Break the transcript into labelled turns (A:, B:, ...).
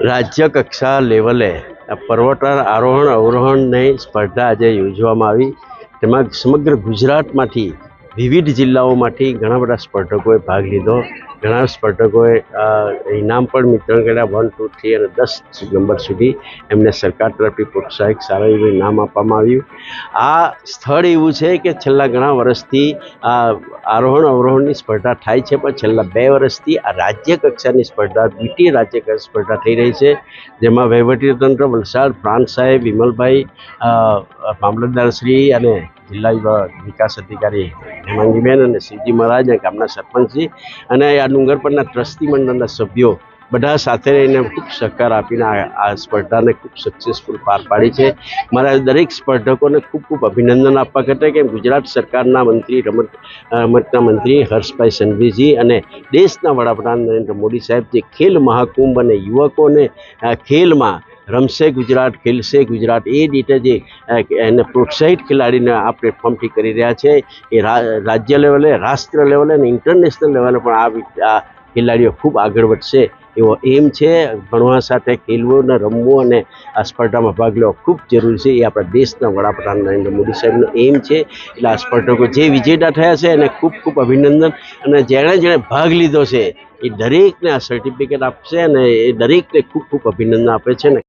A: રાજ્ય કક્ષા લેવલે પર્વતાર આરોહણ અવરોહણની સ્પર્ધા આજે યોજવામાં આવી. તેમાં સમગ્ર ગુજરાતમાંથી વિવિધ જિલ્લાઓમાંથી ઘણા બધા સ્પર્ધકોએ ભાગ લીધો. ઘણા સ્પર્ધકોએ ઇનામ પણ વિતરણ કર્યા વન ટુ થ્રી અને દસ નંબર સુધી એમને સરકાર તરફથી પ્રોત્સાહિત, સારા એવું ઇનામ આપવામાં આવ્યું. આ સ્થળ એવું છે કે છેલ્લા ઘણા વર્ષથી આ આરોહણ અવરોહણની સ્પર્ધા થાય છે, પણ છેલ્લા બે વર્ષથી આ રાજ્ય કક્ષાની સ્પર્ધા, દ્વિતીય રાજ્ય સ્પર્ધા થઈ રહી છે. જેમાં વહીવટીતંત્ર વલસાડ, પ્રાંત સાહેબ, વિમલભાઈ મામલતદારશ્રી અને જિલ્લા વિકાસ અધિકારી હેમાંગીબેન અને શિવજી મહારાજ અને ગામના સરપંચજી અને આ ડુંગરપરના ટ્રસ્ટી મંડળના સભ્યો બધા સાથે રહીને ખૂબ સહકાર આપીને આ સ્પર્ધાને ખૂબ સક્સેસફુલ પાર પાડી છે. મારા દરેક સ્પર્ધકોને ખૂબ ખૂબ અભિનંદન આપવા કરતા કે ગુજરાત સરકારના મંત્રી રમત રમતના મંત્રી હર્ષભાઈ સંઘવીજી અને દેશના વડાપ્રધાન નરેન્દ્ર મોદી સાહેબ જે ખેલ મહાકુંભ અને યુવકોને ખેલમાં રમશે ગુજરાત, ખેલશે ગુજરાત. એ રીતે જે એને પ્રોત્સાહિત ખેલાડીને આ પ્લેટફોર્મથી કરી રહ્યા છે. એ રાજ્ય લેવલે, રાષ્ટ્ર લેવલે અને ઇન્ટરનેશનલ લેવલે પણ આ ખેલાડીઓ ખૂબ આગળ વધશે. એવો એમ છે. ભણવા સાથે ખેલવું અને રમવું અને આ સ્પર્ધામાં ભાગ લેવો ખૂબ જરૂરી છે. એ આપણા દેશના વડાપ્રધાન નરેન્દ્ર મોદી સાહેબનો એમ છે. એટલે આ સ્પર્ધકો જે વિજેતા થયા છે એને ખૂબ ખૂબ અભિનંદન. અને જેણે જેણે ભાગ લીધો છે, એ દરેકને આ સર્ટિફિકેટ આપશે અને એ દરેકને ખૂબ ખૂબ અભિનંદન આપે છે ને